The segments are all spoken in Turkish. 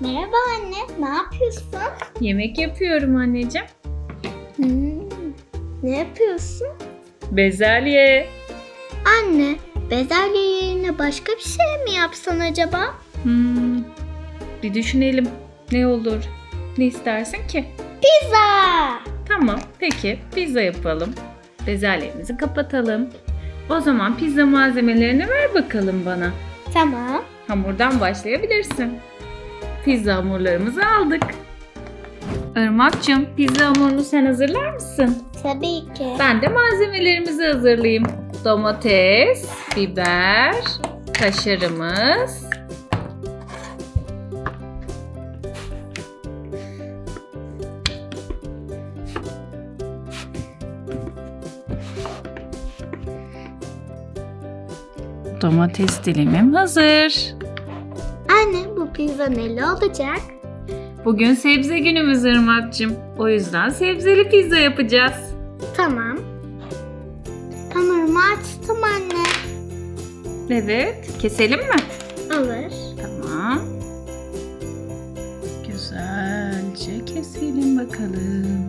Merhaba anne, ne yapıyorsun? Yemek yapıyorum anneciğim. Hmm, ne yapıyorsun? Bezelye. Anne, bezelye yerine başka bir şey mi yapsan acaba? Hmm, bir düşünelim. Ne olur? Ne istersin ki? Pizza! Tamam, peki pizza yapalım. Bezelyemizi kapatalım. O zaman pizza malzemelerini ver bakalım bana. Tamam. Hamurdan başlayabilirsin. Pizza hamurlarımızı aldık. Irmak'cığım pizza hamurunu sen hazırlar mısın? Tabii ki. Ben de malzemelerimizi hazırlayayım. Domates, biber, kaşarımız. Domates dilimim hazır. Anne, bu pizza neli olacak? Bugün sebze günümüz Irmak'cığım. O yüzden sebzeli pizza yapacağız. Tamam. Hamurumu açtım anne. Evet, keselim mi? Olur. Tamam. Güzelce keselim bakalım.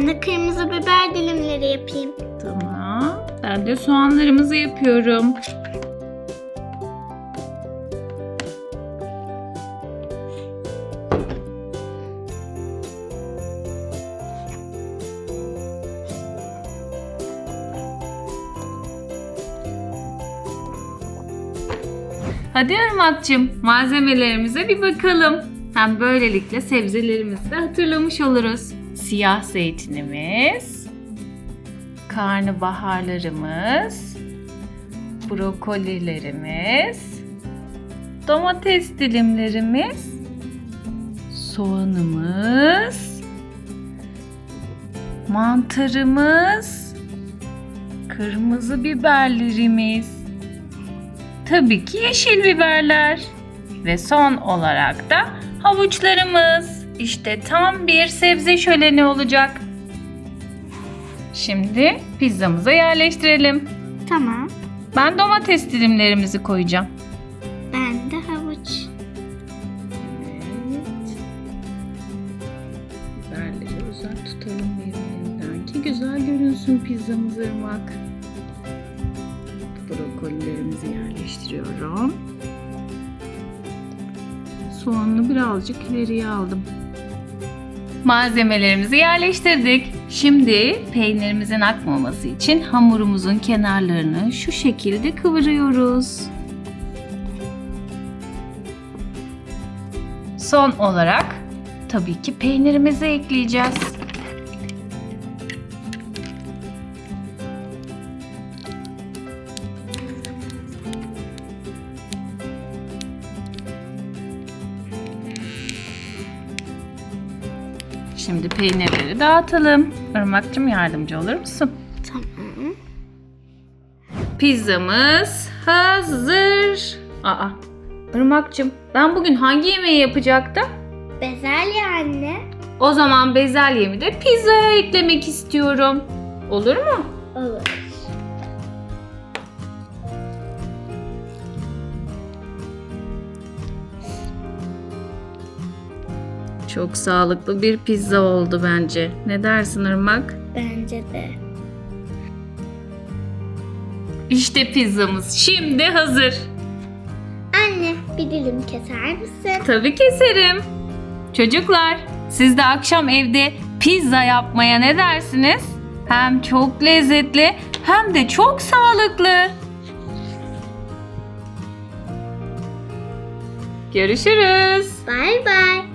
Ben de kırmızı biber dilimleri yapayım. Tamam. Ben de soğanlarımızı yapıyorum. Hadi Irmak'cığım malzemelerimize bir bakalım. Hem böylelikle sebzelerimizi de hatırlamış oluruz. Siyah zeytinimiz, karnabaharlarımız, brokolilerimiz, domates dilimlerimiz, soğanımız, mantarımız, kırmızı biberlerimiz, tabii ki yeşil biberler ve son olarak da havuçlarımız. İşte tam bir sebze şöleni olacak. Şimdi pizzamıza yerleştirelim. Tamam. Ben domates dilimlerimizi koyacağım. Ben de havuç. Biberleri uzak tutalım birbirinden ki güzel görünsün pizzamız ırmak. Brokolilerimizi yerleştiriyorum. Soğanını birazcık ileriye aldım. Malzemelerimizi yerleştirdik. Şimdi peynirimizin akmaması için hamurumuzun kenarlarını şu şekilde kıvırıyoruz. Son olarak tabii ki peynirimizi ekleyeceğiz. Şimdi peynirleri dağıtalım. Irmak'cığım yardımcı olur musun? Tamam. Pizzamız hazır. Aa, Irmak'cığım ben bugün hangi yemeği yapacaktım? Bezelye anne. O zaman bezelyemi de pizzaya eklemek istiyorum. Olur mu? Olur. Çok sağlıklı bir pizza oldu bence. Ne dersin Irmak? Bence de. İşte pizzamız şimdi hazır. Anne bir dilim keser misin? Tabii keserim. Çocuklar, siz de akşam evde pizza yapmaya ne dersiniz? Hem çok lezzetli hem de çok sağlıklı. Görüşürüz. Bay bay.